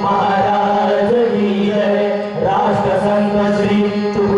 महाराज राष्ट्र संत श्री तुम